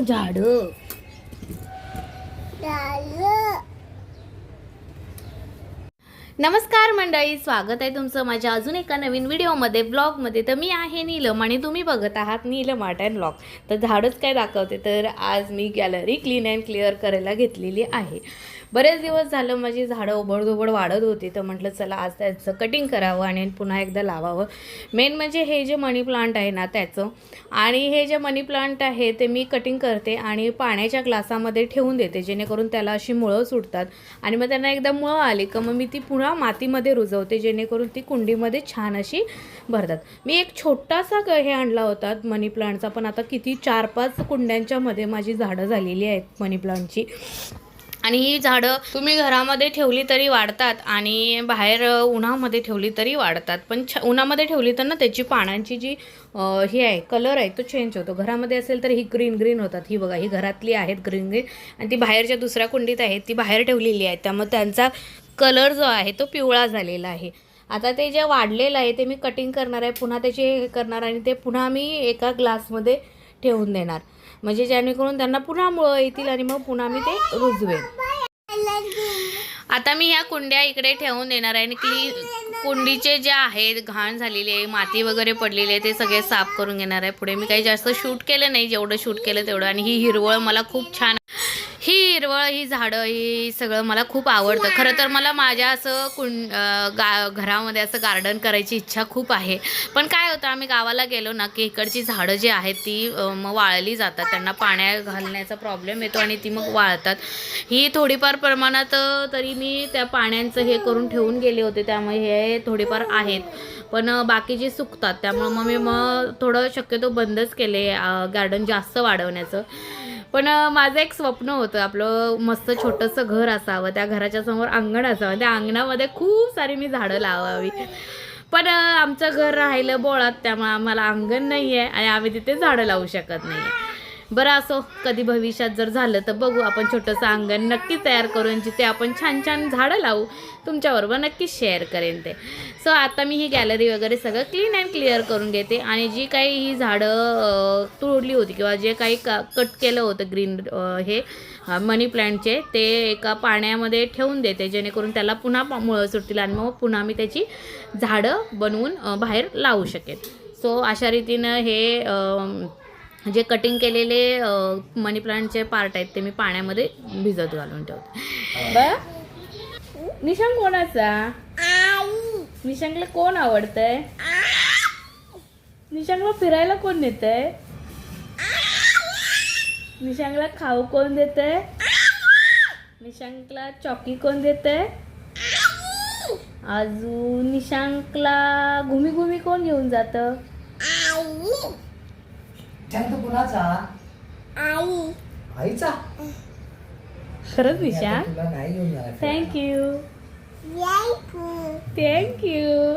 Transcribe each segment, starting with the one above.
झाडं. नमस्कार मंडळी स्वागत आहे तुमचं माझ्या अजून एका नवीन व्हिडिओमध्ये ब्लॉगमध्ये. तर मी आहे नीलम आणि तुम्ही बघत आहात नीलम आर्ट अँड ब्लॉग तर झाडच काय दाखवते? तर आज मी गॅलरी क्लीन अँड क्लिअर करायला घेतलेली आहे. बरेच दिवस झालं माझी झाडं ओबडधोबड वाढत होती तर म्हटलं चला आज त्याचं कटिंग करावं आणि पुन्हा एकदा लावावं. मेन म्हणजे हे जे मनी प्लांट आहे ना त्याचं आणि हे जे मनी प्लांट आहे ते मी कटिंग करते आणि पाण्याच्या ग्लासामध्ये ठेवून देते जेणेकरून त्याला अशी मुळं सुटतात. आणि मग त्यांना एकदा मुळं आली का मग मी ती पुन्हा मातीमध्ये रुजवते जेणेकरून ती कुंडीमध्ये छान अशी भरतात. मी एक छोटासा हे आणला होता मनी प्लांटचा पण आता किती चार पाच कुंड्यांच्यामध्ये माझी झाडं झालेली आहेत मनी प्लांटची आणि ही झाडं तुम्ही घरामध्ये ठेवली तरी वाढतात आणि बाहेर उन्हामध्ये ठेवली तरी वाढतात. पण छ उन्हामध्ये ठेवली तर ना त्याची पानांची जी ही आहे कलर आहे तो चेंज होतो. घरामध्ये असेल तर ही ग्रीन ग्रीन होतात. ही बघा ही घरातली आहेत ग्रीन ग्रीन आणि ती बाहेरच्या दुसऱ्या कुंडीत आहेत ती बाहेर ठेवलेली आहे त्यामुळे त्यांचा कलर जो आहे तो पिवळा झालेला आहे. आता ते जे वाढलेलं आहे ते मी कटिंग करणार आहे पुन्हा त्याचे हे करणार आणि ते पुन्हा मी एका ग्लासमध्ये ठेवून देणार. म्हणजे जेणेकरून त्यांना पुन्हा मुळं येतील आणि मग पुन्हा मी ते रुजवेन. आता मी ह्या कुंड्या इकडे ठेवून देणार आहे आणि क्ली कुंडीचे जे आहेत घाण झालेली आहे माती वगैरे पडलेली आहे ते सगळे साफ करून घेणार आहे पुढे. मी काही जास्त शूट केलं नाही जेवढं शूट केलं तेवढं. आणि ही हिरवळ मला खूप छान ही हिरवळ ही झाडं ही सगळं मला खूप आवडतं. खरं तर मला माझ्या असं कुंड गा घरामध्ये असं गार्डन करायची इच्छा खूप आहे. पण काय होतं आम्ही गावाला गेलो ना की इकडची झाडं जी आहेत ती मग वाळली जातात. त्यांना पाण्या घालण्याचा प्रॉब्लेम येतो आणि ती मग वाळतात. ही थोडीफार प्रमाणात तरी मी त्या पाण्यांचं हे करून ठेवून गेले होते. त्यामुळे हे थोडेफार आहेत. पण बाकी जे सुकतात त्यामुळं मग मी मग थोडं शक्यतो बंदच केले गार्डन जास्त वाढवण्याचं. पण माझं एक स्वप्न होतं. आपलं मस्त छोटंसं घर असावं त्या घराच्या समोर अंगण असावं. त्या अंगणामध्ये खूप सारी मी झाडं लावावी. पण आमचं घर राहिलं बोळात त्यामुळे आम्हाला अंगण नाही आहे आणि आम्ही तिथे झाडं लावू शकत नाही बरं असो कधी भविष्यात जर झालं तर बघू आपण छोटंसं अंगण नक्की तयार करून जिथे आपण छान छान झाडं लावू तुमच्याबरोबर नक्कीच शेअर करेन ते. सो आता मी ही गॅलरी वगैरे सगळं क्लीन अँड क्लिअर करून घेते आणि जी काही ही झाडं तोडली होती किंवा जे काही का कट केलं होतं ग्रीन हे मनी प्लांटचे ते एका पाण्यामध्ये ठेवून देते जेणेकरून त्याला पुन्हा मुळं सुटतील आणि मग पुन्हा मी त्याची झाडं बनवून बाहेर लावू शकेन. सो अशा रीतीनं हे जे कटिंग केलेले मनी प्लांटचे पार्ट आहेत ते मी पाण्यामध्ये भिजत घालून ठेवते. बा निशांक कोणाचा? निशांकला कोण आवडतंय? निशांकला फिरायला कोण नेतंय? निशांकला खाऊ कोण देतंय? निशांकला चॉकी कोण देतंय? अजून निशांकला घुमी घुमी कोण घेऊन जातं? छंद कुणाचा? आईचा? खरंच निशांक आता तुला नाही घेऊन जाणार फिरायला. थँक्यू थँक्यू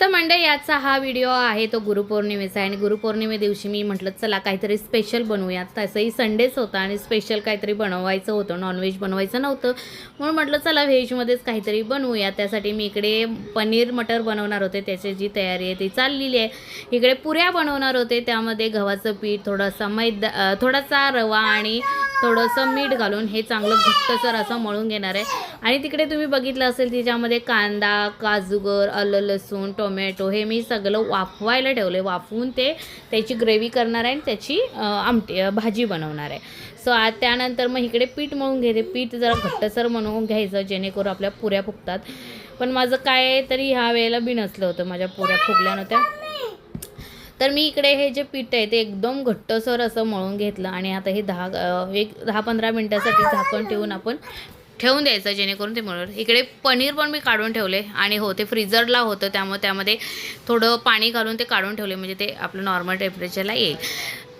तर मंडळी याचा हा व्हिडिओ आहे तो गुरुपौर्णिमेचा आणि गुरुपौर्णिमे दिवशी मी म्हटलं चला काहीतरी स्पेशल बनवूयात. तसंही संडेच होता आणि स्पेशल काहीतरी बनवायचं होतं. नॉनव्हेज बनवायचं नव्हतं. म्हणून म्हटलं चला व्हेजमध्येच काहीतरी बनवूया त्यासाठी मी इकडे पनीर मटर बनवणार होते. त्याची जी तयारी आहे ती चाललेली आहे. इकडे पुऱ्या बनवणार होते. त्यामध्ये गव्हाचं पीठ थोडासा मैदा थोडासा रवा आणि थोडंसं मीठ घालून हे चांगलं घट्टसर असं मळून घेणार आहे. आणि तिकडे तुम्ही बघितलं असेल तिच्यामध्ये कांदा काजूगर आलं लसूण टोमॅटो हे मी सगळं वाफवायला ठेवले वाफवून ते त्याची ग्रेव्ही करणार आहे आणि त्याची आमटी भाजी बनवणार आहे. सो आज त्यानंतर मग इकडे पीठ मळून घेते. पीठ जरा घट्टसर बनवून घ्यायचं जेणेकरून आपल्या पुऱ्या फुगतात. पण माझं काय तरी ह्या वेळेला बी नसलं होतं. माझ्या पुऱ्या फुगल्या नव्हत्या. तर मी इकडे हे जे पीठ आहे ते एकदम घट्टसर असं मळून घेतलं आणि आता हे दहा एक दहा पंधरा मिनटासाठी झाकण ठेवून आपण ठेवून द्यायचं जेणेकरून ते मळून इकडे पनीर पण मी काढून ठेवले आणि हो ते फ्रीजरला होतं त्यामुळे त्यामध्ये थोडं पाणी घालून ते काढून ठेवले म्हणजे ते आपलं नॉर्मल टेम्परेचरला येईल.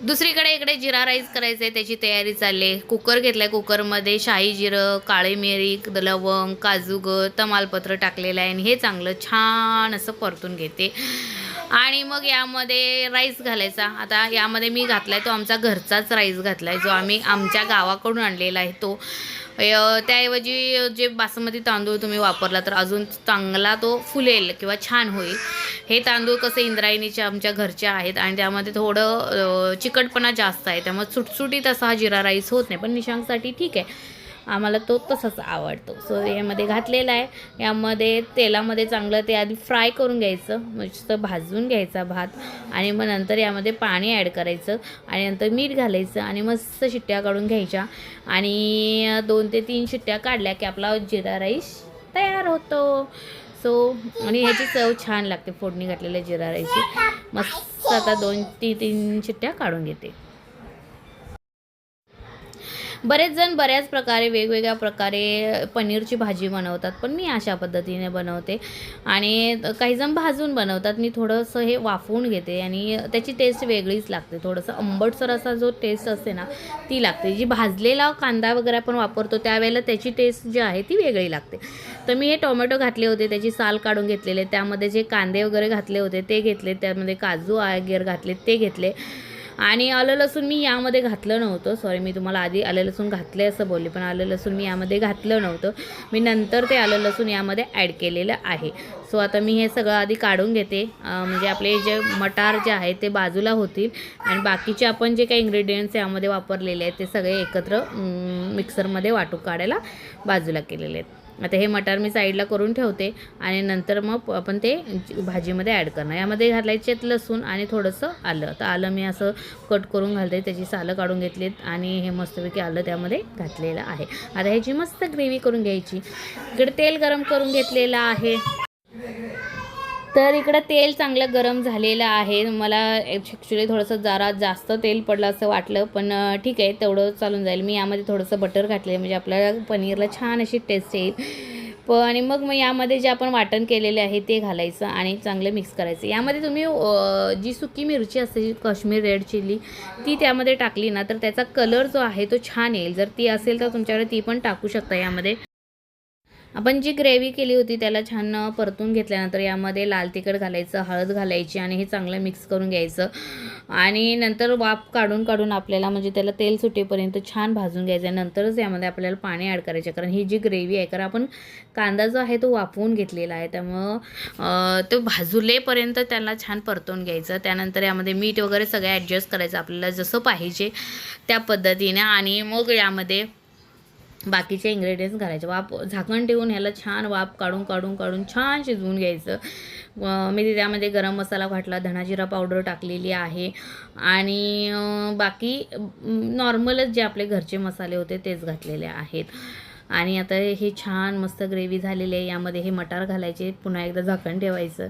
दुसरीकडे इकडे जिरा राईस करायचं आहे त्याची तयारी चालली आहे. कुकर घेतला आहे कुकरमध्ये शाही जिरं काळी मिरी लवंग काजूग तमालपत्र टाकलेलं आहे आणि हे चांगलं छान असं परतून घेते. आणि मग यामध्ये राईस घालायचा. आता यामध्ये मी घातला आहे तो आमचा घरचाच राईस घातला आहे जो आम्ही आमच्या गावाकडून आणलेला आहे तो. त्याऐवजी जे बासमती तांदूळ तुम्ही वापरला तर अजून चांगला तो फुलेल किंवा छान होईल. हे तांदूळ कसे इंद्रायणीचे आमच्या घरचे आहेत आणि त्यामध्ये थोडं चिकटपणा जास्त आहे. त्यामुळे सुटसुटीत असा हा जिरा राईस होत नाही. पण निशांकसाठी ठीक आहे. आम्हाला तो तसाच आवडतो. सो यामध्ये घातलेला आहे. यामध्ये तेलामध्ये चांगलं ते आधी फ्राय करून घ्यायचं. मस्त भाजून घ्यायचा भात आणि मग नंतर यामध्ये पाणी ॲड करायचं आणि नंतर मीठ घालायचं आणि मस्त शिट्ट्या काढून घ्यायच्या. आणि दोन ते तीन शिट्ट्या काढल्या की आपला जिरा राईस तयार होतो. सो आणि ह्याची चव छान लागते. फोडणी घातलेल्या जिरा राईसची मस्त आता दोन ती तीन शिट्ट्या काढून घेते. बरेच जण बऱ्याच प्रकारे वेगवेगळ्या प्रकारे पनीरची भाजी बनवतात पण मी अशा पद्धतीने बनवते. आणि काही जण भाजून बनवतात. मी थोडंसं हे वाफवून घेते आणि त्याची टेस्ट वेगळीच लागते. थोडंसं आंबटसर असा जो टेस्ट असते ना ती लागते. जी भाजलेला कांदा वगैरे आपण वापरतो त्यावेळेला त्याची टेस्ट जी आहे ती वेगळी लागते. तर मी हे टोमॅटो घातले होते त्याची साल काढून घेतलेले. त्यामध्ये जे कांदे वगैरे घातले होते ते घेतले. त्यामध्ये काजू आगेर घातले ते घेतले. आणि आलं लसूण मी यामध्ये घातलं नव्हतं. सॉरी मी तुम्हाला आधी आलं लसूण घातले असं बोलले पण आलं लसूण मी यामध्ये घातलं नव्हतं. मी नंतर ते आलं लसूण यामध्ये ॲड केलेलं आहे. सो आता मी हे सगळं आधी काढून घेते. म्हणजे आपले जे मटार जे आहे ते बाजूला होतील. आणि बाकीचे आपण जे काही इंग्रेडियंट्स यामध्ये वापरलेले आहेत ते सगळे एकत्र मिक्सरमध्ये वाटून काढायला बाजूला केलेले आहेत. आता हे मटार मी साईडला करून ठेवते आणि नंतर मग आपण ते भाजीमध्ये ॲड करणार. यामध्ये घालायचे आहेत लसूण आणि थोडंसं आलं. तर आलं मी असं कट करून घालते. त्याची सालं काढून घेतलीत आणि हे मस्तपैकी आलं त्यामध्ये घातलेलं आहे. आता ह्याची मस्त ग्रेव्ही करून घ्यायची. इकडे तेल गरम करून घेतलेलं आहे. तर इकडं तेल चांगलं गरम झालेलं आहे. मला ॲक्च्युली थोडंसं जरा जास्त तेल पडलं असं वाटलं पण ठीक आहे तेवढं चालून जाईल. मी यामध्ये थोडंसं बटर घातलं म्हणजे आपल्याला पनीरला छान अशी टेस्ट येईल. प आणि मग मग यामध्ये जे आपण वाटण केलेले आहे ते घालायचं आणि चांगलं मिक्स करायचं. यामध्ये तुम्ही जी सुकी मिरची असते जी काश्मीर रेड चिल्ली ती त्यामध्ये टाकली ना तर त्याचा कलर जो आहे तो छान येईल. जर ती असेल तर तुमच्याकडे ती पण टाकू शकता यामध्ये. आपण जी ग्रेव्ही केली होती त्याला छान परतून घेतल्यानंतर यामध्ये लाल तिखट घालायचं हळद घालायची आणि हे चांगलं मिक्स करून घ्यायचं. आणि नंतर वाफ काढून काढून आपल्याला म्हणजे त्याला तेल सुटेपर्यंत छान भाजून घ्यायचं नंतरच यामध्ये आपल्याला पाणी ॲड करायचं कारण ही जी ग्रेव्ही आहे कारण आपण कांदा जो आहे तो वाफवून घेतलेला आहे. त्यामुळं तो भाजूलेपर्यंत त्याला छान परतून घ्यायचं. त्यानंतर यामध्ये मीठ वगैरे सगळं ॲडजस्ट करायचं. आपल्याला जसं पाहिजे त्या पद्धतीने. आणि मग यामध्ये बाकीचे इन्ग्रेडियंट्स घालायचे. वाफ झाकण ठेवून ह्याला छान वाफ काढून काढून काढून छान शिजवून घ्यायचं. मी मी त्यामध्ये गरम मसाला घातला धणाजिरा पावडर टाकलेली आहे. आणि बाकी नॉर्मलच जे आपले घरचे मसाले होते तेच घातलेले आहेत. आणि आता हे छान मस्त ग्रेव्ही झालेली आहे. यामध्ये हे मटार घालायचे. पुन्हा एकदा झाकण ठेवायचं.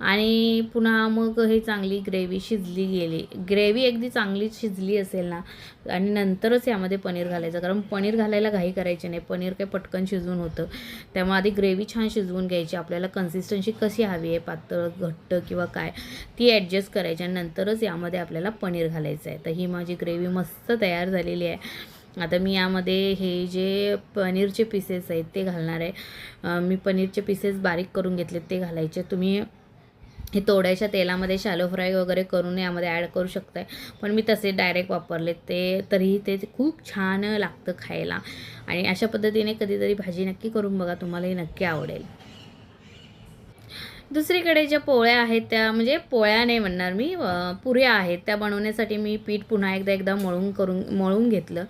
आणि पुन्हा मग हे चांगली ग्रेव्ही शिजली गेली. ग्रेव्ही अगदी चांगली शिजली असेल ना आणि नंतरच यामध्ये पनीर घालायचं. कारण पनीर घालायला घाई करायची नाही. पनीर काही पटकन शिजून होतं. त्यामुळे आधी ग्रेव्ही छान शिजवून घ्यायची. आपल्याला कन्सिस्टन्सी कशी हवी आहे? पातळ घट्ट किंवा काय? ती ॲडजस्ट करायची आणि नंतरच यामध्ये आपल्याला पनीर घालायचं आहे. तर ही माझी ग्रेव्ही मस्त तयार झालेली आहे. आता मी यामध्ये हे जे पनीरचे पीसेस आहेत ते घालणार आहे. मी पनीरचे पीसेस बारीक करून घेतलेत ते घालायचे. तुम्ही हे थोड्याशा तेलामध्ये शॅलो फ्राय वगैरे करून यामध्ये ॲड करू शकताय. पण मी तसे डायरेक्ट वापरले ते तरीही ते खूप छान लागतं खायला. आणि अशा पद्धतीने कधीतरी भाजी नक्की करून बघा तुम्हाला हे नक्की आवडेल. दुसरीकडे ज्या पोळ्या आहेत त्या म्हणजे पोळ्या नाही म्हणणार मी पुऱ्या आहेत त्या बनवण्यासाठी मी पीठ पुन्हा एकदा एकदा मळून करून मळून घेतलं.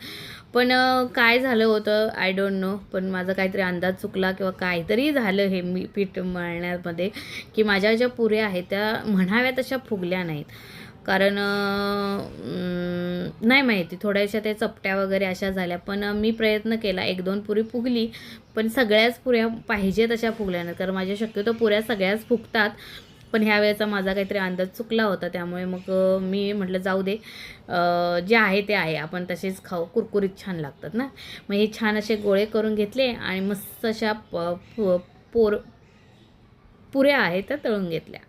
पण काय झालं होतं? आय डोंट नो पण माझा काहीतरी अंदाज चुकला किंवा काहीतरी झालं हे मी पीठ मळण्यामध्ये की माझ्या ज्या पुऱ्या आहेत त्या म्हणाव्या तशा फुगल्या नाहीत. कारण नाही माहिती थोड्याशा त्या चपट्या वगैरे अशा झाल्या. पण मी प्रयत्न केला. एक दोन पुरी फुगली पण सगळ्याच पुऱ्या पाहिजे तशा फुगल्या नाहीत कारण माझ्या शक्यतो पुऱ्या सगळ्याच फुगतात. पण ह्या वेळेचा माझा काहीतरी अंदाज चुकला होता. त्यामुळे मग मी म्हटलं जाऊ दे. जे आहे ते आहे. आपण तसेच खाऊ. कुरकुरीत छान लागतात ना. मग हे छान असे गोळे करून घेतले आणि मस्त अशा प- पोर पुऱ्या आहेत त्या तळून घेतल्या.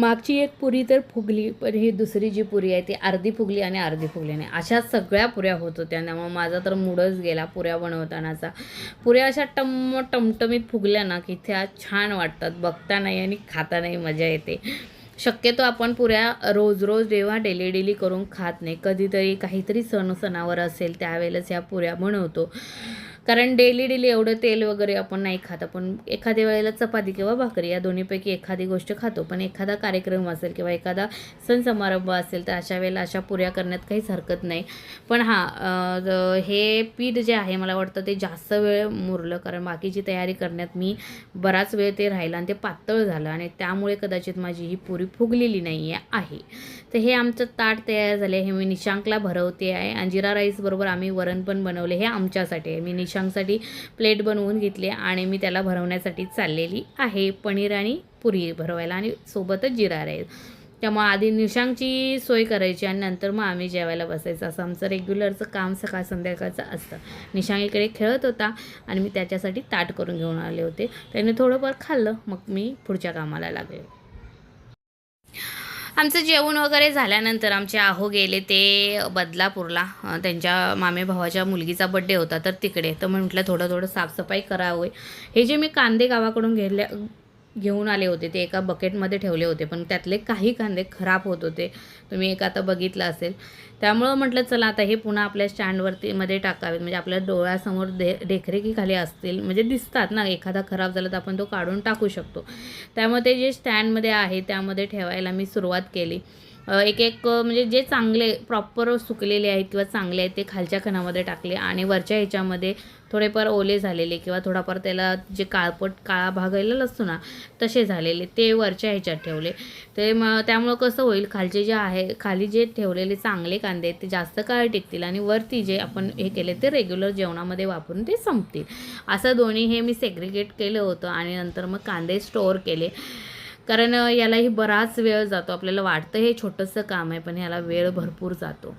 मागची एक पुरी तर फुगली पण ही दुसरी जी पुरी आहे ती अर्धी फुगली आणि अर्धी फुगली नाही. अशा सगळ्या पुऱ्या होत होत्या. त्यामुळे माझा तर मूडच गेला पुऱ्या बनवतानाचा. पुऱ्या अशा टम टमटमीत फुगल्या ना की त्या छान वाटतात. बघता नाही आणि खाता नाही मजा येते. शक्यतो आपण पुऱ्या रोज रोज जेव्हा डेली डेली करून खात नाही कधीतरी काहीतरी सण सणावर असेल त्यावेळेलाच ह्या पुऱ्या बनवतो. कारण डेली डेली एवढं तेल वगैरे आपण नाही खात. आपण एखाद्या वेळेला चपाती किंवा भाकरी या दोन्हीपैकी एखादी गोष्ट खातो. पण एखादा कार्यक्रम असेल किंवा एखादा सण समारंभ असेल तर अशा वेळेला अशा पुऱ्या करण्यात काहीच हरकत नाही. पण हां हे पीठ जे आहे मला वाटतं ते जास्त वेळ मुरलं. कारण बाकीची तयारी करण्यात मी बराच वेळ ते राहिलं आणि ते पातळ झालं आणि त्यामुळे कदाचित माझी ही पुरी फुगलेली नाही आहे. तर हे आमचं ताट तयार झाले हे मी निशांकला भरवते आहे. आणि जिरा आम्ही वरण पण बनवले. हे आमच्यासाठी आहे. मी निशांकसाठी प्लेट बनवून घेतली आणि मी त्याला भरवण्यासाठी चाललेली आहे. पनीर आणि पुरी भरवायला आणि सोबतच जिरा राईस त्यामुळे आधी निशांकची सोय करायची आणि नंतर मग आम्ही जेवायला बसायचं. असं आमचं रेग्युलरचं काम सकाळ संध्याकाळचं असतं. निशांक इकडे खेळत होता आणि मी त्याच्यासाठी ताट करून घेऊन आले होते. त्याने थोडंफार खाल्लं. मग मी पुढच्या कामाला लागले. आमचं जेवण वगैरे झाल्यानंतर आमचे आहो गेले ते बदलापूरला. त्यांच्या मामे भावाच्या मुलगीचा बड्डे होता तर तिकडे. तर म्हटलं थोडं थोडं साफसफाई करावं. हे जे मी कांदे गावाकडून घेतले घेऊन आले होते ते एका बकेटमध्ये ठेवले होते पण त्यातले काही कांदे खराब होत होते. तुम्ही एक आता बघितलं असेल. त्यामुळं म्हटलं चला आता हे पुन्हा आपल्या स्टँडवरती मध्ये टाकावेत. म्हणजे आपल्या डोळ्यासमोर दे देखरेखीखाली असतील. म्हणजे दिसतात ना एखादा खराब झाला तर आपण तो काढून टाकू शकतो. त्यामुळे ते जे स्टँडमध्ये आहे त्यामध्ये ठेवायला मी सुरुवात केली. एक एक म्हणजे जे चांगले प्रॉपर सुकलेले आहेत किंवा चांगले आहेत ते खालच्या खणामध्ये टाकले आणि वरच्या ह्याच्यामध्ये थोडेफार ओले झालेले किंवा थोडाफार त्याला जे काळपट काळा भागायला असतो ना तसे झालेले ते वरच्या ह्याच्यात ठेवले. ते मग त्यामुळं कसं होईल खालचे जे आहे खाली जे ठेवलेले चांगले कांदे आहेत ते जास्त काळ टिकतील आणि वरती जे आपण हे केले ते रेग्युलर जेवणामध्ये वापरून ते संपतील. असं दोन्ही हे मी सेग्रिगेट केलं होतं आणि नंतर मग कांदे स्टोअर केले. कारण यालाही बराच वेळ जातो. आपल्याला वाटतं हे छोटंसं काम आहे पण याला वेळ भरपूर जातो.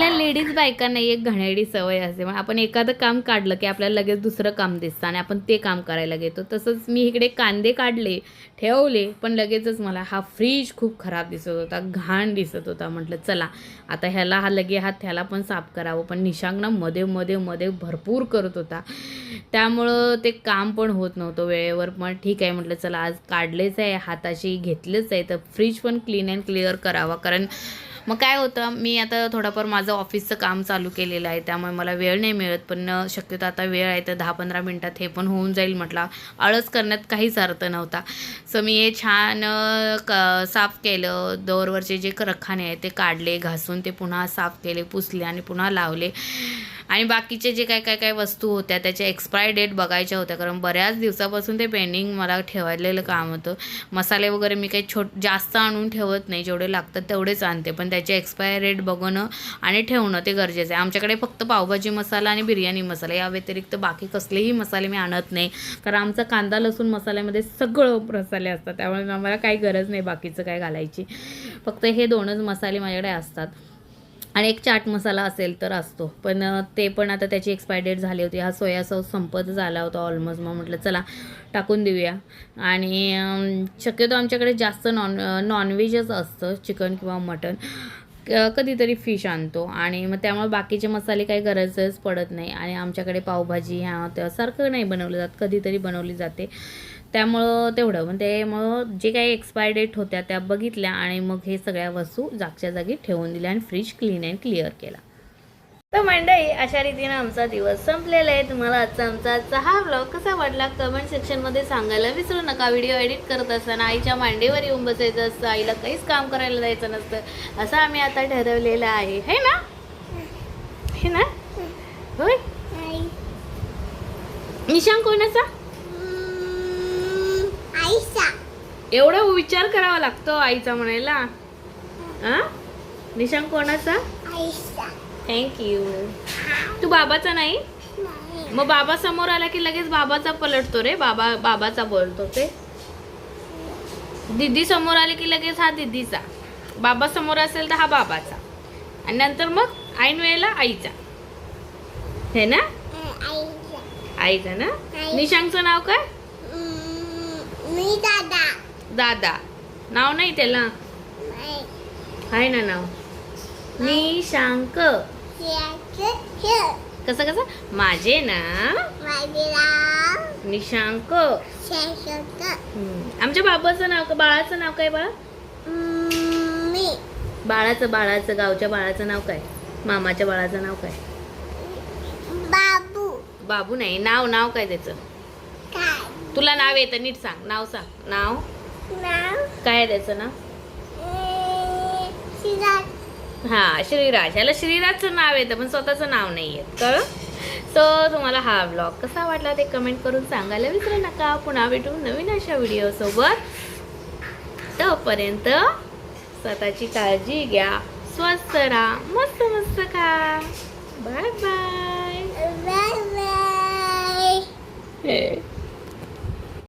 आपल्या लेडीज बायकांना एक घाणेरडी सवय असते. मग आपण एखादं काम काढलं की आपल्याला लगेच दुसरं काम दिसतं आणि आपण ते काम करायला घेतो. तसंच मी इकडे कांदे काढले ठेवले पण लगेचच मला हा फ्रीज खूप खराब दिसत होता घाण दिसत होता. म्हटलं चला आता ह्याला हा लगे हात ह्याला पण साफ करावं. पण निशांक ना मध्ये मध्ये मध्ये भरपूर करत होता. त्यामुळं ते काम पण होत नव्हतं वेळेवर. पण ठीक आहे म्हटलं चला आज काढलेच आहे हाताशी घेतलेच आहे. तर फ्रीज पण क्लीन अँड क्लिअर करावा. कारण मग काय होतं मी आता थोडंफार माझं ऑफिसचं काम चालू केलेलं आहे त्यामुळे मला वेळ नाही मिळत पण शक्यतो आता वेळ आहे तर दहा पंधरा मिनटात हे पण होऊन जाईल म्हटला. आळस करण्यात काहीच अर्थ नव्हता. सो मी हे छान क साफ केलं. दोरवरचे जे रखाने आहेत ते काढले घासून ते पुन्हा साफ केले पुसले आणि पुन्हा लावले. आणि बाकीचे जे काय काय काय वस्तू होत्या त्याच्या एक्सपायर डेट बघायच्या होत्या. कारण बऱ्याच दिवसापासून ते पेंडिंग मला ठेवायलेलं काम होतं. मसाले वगैरे मी काही छोट जास्त आणून ठेवत नाही. जेवढे लागतात तेवढेच आणते. पण त्याचे एक्सपायर डेट बघणं आणि ठेवणं ते गरजेचं आहे. आमच्याकडे फक्त पावभाजी मसाला आणि बिर्याणी मसाला. या व्यतिरिक्त बाकी कसलेही मसाले मी आणत नाही. कारण आमचा कांदा लसूण मसाल्यामध्ये सगळं मसाले असतात. त्यामुळे आम्हाला काही गरज नाही बाकीचं काय घालायची. फक्त हे दोनच मसाले माझ्याकडे असतात. आणि एक चाट मसाला असेल तर असतो. पण ते पण आता त्याची एक्सपायर डेट झाली होती. हा सोया सॉस संपत झाला होता ऑलमोस्ट मग म्हटलं चला टाकून देऊया. आणि शक्यतो आमच्याकडे जास्त नॉन नॉनव्हेजच असतं चिकन किंवा मटन कधीतरी फिश आणतो. आणि मग त्यामुळे बाकीचे मसाले काही गरजच पडत नाही. आणि आमच्याकडे पावभाजी ह्या त्यासारखं नाही बनवलं जात. कधीतरी बनवली जाते. त्यामुळं तेवढं. मग जे काही एक्सपायर डेट होत्या त्या बघितल्या आणि मग हे सगळ्या वस्तू जागच्या जागी ठेवून दिल्या आणि फ्रीज क्लीन अँड क्लिअर केला. तर मंडळी अशा रीतीने आमचा दिवस संपलेला आहे. तुम्हाला आजचा आमचा आजचा हा ब्लॉग कसा वाटला कमेंट सेक्शनमध्ये सांगायला विसरू नका. व्हिडिओ एडिट करत असताना आईच्या मांडीवर येऊन बसायचं असतं. आईला काहीच काम करायला जायचं नसतं. असं आम्ही आता ठरवलेलं आहे. है ना? हे ना? होय? निशांक कोणाचा? एवढा विचार करावा लागतो आईचा म्हणायला. हा? निशांक कोणाचा? थँक्यू तू बाबाचा नाही? मग बाबा समोर आला की लगेच बाबाचा पलटतो रे. बाबा बाबाचा बोलतो ते. दीदी समोर आली की लगेच हा दीदीचा. बाबा समोर असेल तर हा बाबाचा. आणि नंतर मग ऐन वेळेला आईचा. हे ना? आईचा. ना? निशांकचं नाव काय? मी दादा. दादा. नाव नाही त्याला? आहे ना नाव? निशांक कसं कसं? माझे नाव? निशांक. आमच्या बाबाचं नाव का बाळाचं नाव काय बाळा? बाळाचं बाळाचं गावच्या बाळाचं नाव काय? मामाच्या बाळाचं नाव काय? बाबू. बाबू नाही. नाव नाव काय त्याचं? तुला नाव येत नीट सांग. नाव सांग. नाव? काय त्याचं नाव? हा श्रीराज. याला श्रीराजचं नाव येतं पण स्वतःचं नाव नाही येत. कळ सो तुम्हाला हा ब्लॉग कसा वाटला ते कमेंट करून सांगायला विसरू नका. पुन्हा भेटू नवीन अशा व्हिडिओसोबत तोपर्यंत स्वतःची काळजी घ्या. स्वस्त राहा. मस्त मस्त खा. Bye bye bye bye